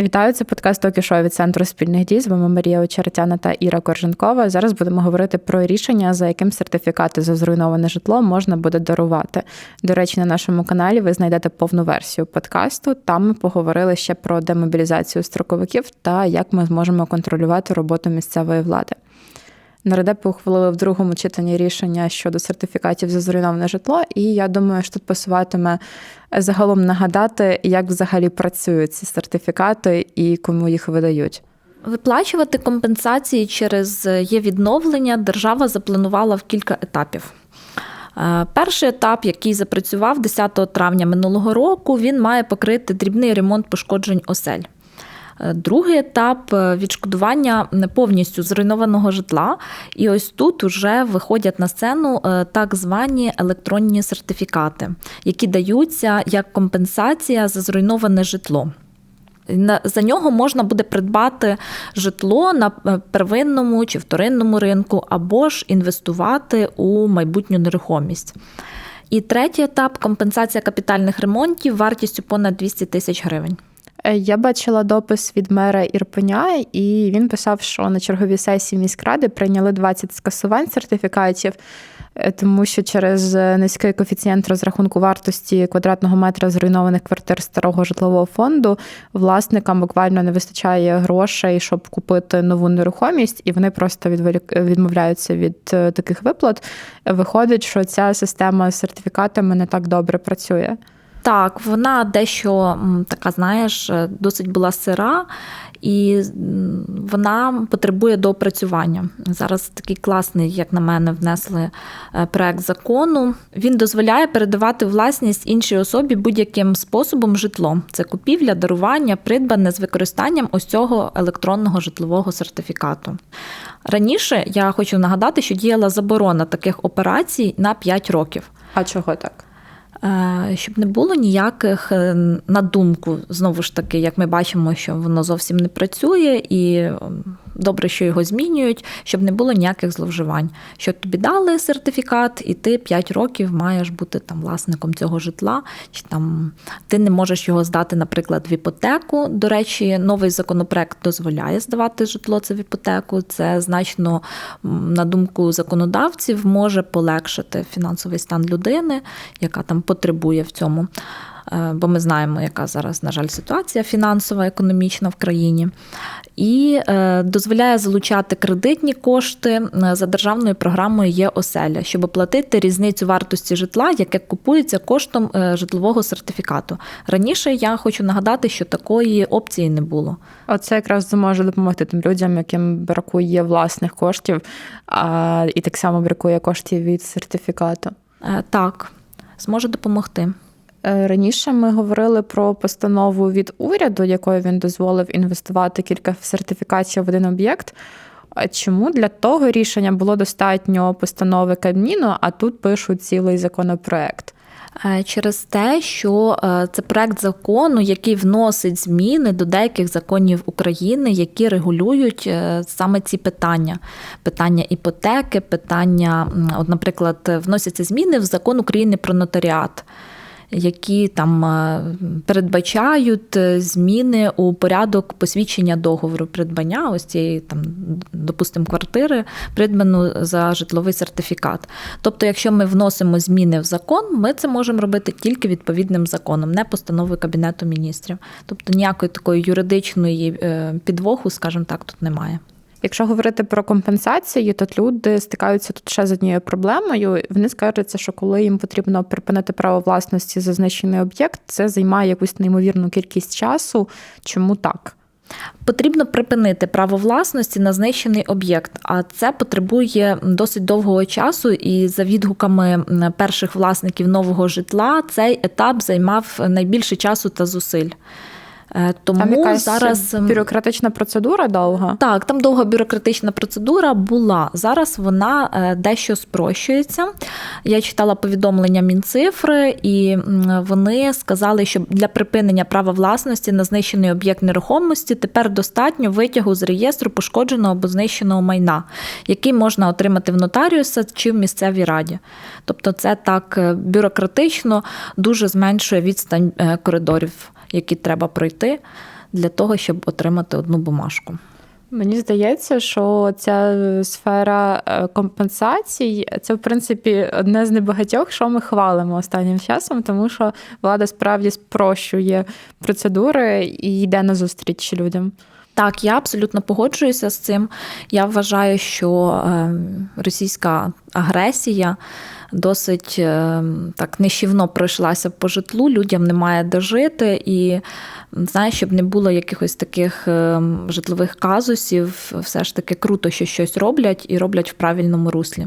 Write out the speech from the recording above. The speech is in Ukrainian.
Вітаю, це подкаст «Токі-шоу» від центру спільних дій. З вами Марія Очеретяна та Іра Корженкова. Зараз будемо говорити про рішення, за яким сертифікати за зруйноване житло можна буде дарувати. До речі, на нашому каналі ви знайдете повну версію подкасту. Там ми поговорили ще про демобілізацію строковиків та як ми зможемо контролювати роботу місцевої влади. Нардепи ухвалили в другому читанні рішення щодо сертифікатів за зруйноване житло, і я думаю, що тут посуватиме загалом нагадати, як взагалі працюють ці сертифікати і кому їх видають. Виплачувати компенсації через є відновлення держава запланувала в кілька етапів. Е, перший етап, який запрацював 10 травня минулого року, він має покрити дрібний ремонт пошкоджень осель. Е, другий етап е, відшкодування повністю зруйнованого житла. І ось тут вже виходять на сцену е, так звані електронні сертифікати, які даються як компенсація за зруйноване житло. За нього можна буде придбати житло на первинному чи вторинному ринку, або ж інвестувати у майбутню нерухомість. І третій етап компенсація капітальних ремонтів вартістю понад 200 тисяч гривень. Е, я бачила допис від мера Ірпеня, і він писав, що на черговій сесії міськради прийняли 20 скасувань сертифікатів, е, тому що через низький коефіцієнт розрахунку вартості квадратного метра зруйнованих квартир старого житлового фонду власникам буквально не вистачає грошей, щоб купити нову нерухомість, і вони просто відмовляються від е, таких виплат. Виходить, що ця система з сертифікатами не так добре працює. Так, вона дещо така, знаєш, е, досить була сира, і вона потребує доопрацювання. Зараз такий класний, як на мене, внесли е, проект закону. Він дозволяє передавати власність іншій особі будь-яким способом житло. Це купівля, дарування, придбане з використанням ось цього електронного житлового сертифікату. Раніше я хочу нагадати, що діяла заборона таких операцій на 5 років. А чого так? Е, щоб не було ніяких е, на думку, знову ж таки, як ми бачимо, що воно зовсім не працює, і добре, що його змінюють, щоб не було ніяких зловживань. Що тобі дали сертифікат, і ти 5 років маєш бути там власником цього житла, чи там ти не можеш його здати, наприклад, в іпотеку. До речі, новий законопроект дозволяє здавати житло це в іпотеку. Це значно, на думку законодавців, може полегшити фінансовий стан людини, яка там потребує в цьому. Е, бо ми знаємо, яка зараз, на жаль, ситуація фінансова, економічна в країні, і е, дозволяє залучати кредитні кошти е, за державною програмою є оселя, щоб оплатити різницю вартості житла, яке купується коштом житлового сертифікату. Раніше я хочу нагадати, що такої опції не було. Оце якраз зможе допомогти тим людям, яким бракує власних коштів, а і так само бракує коштів від сертифікату. Так, зможе допомогти. Е, раніше ми говорили про постанову від уряду, якою він дозволив інвестувати кілька сертифікацій в один об'єкт. Чому для того рішення було достатньо постанови Кабміну, а тут пишуть цілий законопроект? Е, через те, що е, це проект закону, який вносить зміни до деяких законів України, які регулюють саме ці питання: питання іпотеки, питання, от, наприклад, вносяться зміни в закон України про нотаріат які там е, передбачають е, зміни у порядок посвідчення договору придбання, ось цієї там, допустимо, квартири, придбану за житловий сертифікат. Тобто, якщо ми вносимо зміни в закон, ми це можемо робити тільки відповідним законом, не постановою Кабінету міністрів. Тобто ніякої такої юридичної е, підвоху, скажімо так, тут немає. Якщо говорити про компенсації, то люди стикаються тут ще з однією проблемою. Вони скажуться, що коли їм потрібно припинити право власності за знищений об'єкт, це займає якусь неймовірну кількість часу. Чому так? Потрібно припинити право власності на знищений об'єкт, а це потребує досить довгого часу. І за відгуками перших власників нового житла цей етап займав найбільше часу та зусиль. Е, тому там якась зараз ем, бюрократична процедура довга. Так, там довга бюрократична процедура була. Зараз вона е, дещо спрощується. Я читала повідомлення Мінцифри, і вони сказали, що для припинення права власності на знищений об'єкт нерухомості тепер достатньо витягу з реєстру пошкодженого або знищеного майна, який можна отримати в нотаріуса чи в місцевій раді. Тобто, це так е, бюрократично дуже зменшує відстань коридорів які треба пройти для того, щоб отримати одну бумажку. Мені здається, що ця сфера е, компенсацій це, в принципі, одне з небагатьох, що ми хвалимо останнім часом, тому що влада справді спрощує процедури і йде на зустріч людям. Так, я абсолютно погоджуюся з цим. Я вважаю, що е, російська агресія досить е, так нищівно пройшлася по житлу, людям немає де жити, і знаєш, щоб не було якихось таких е, житлових казусів, все ж таки круто, що щось роблять і роблять в правильному руслі.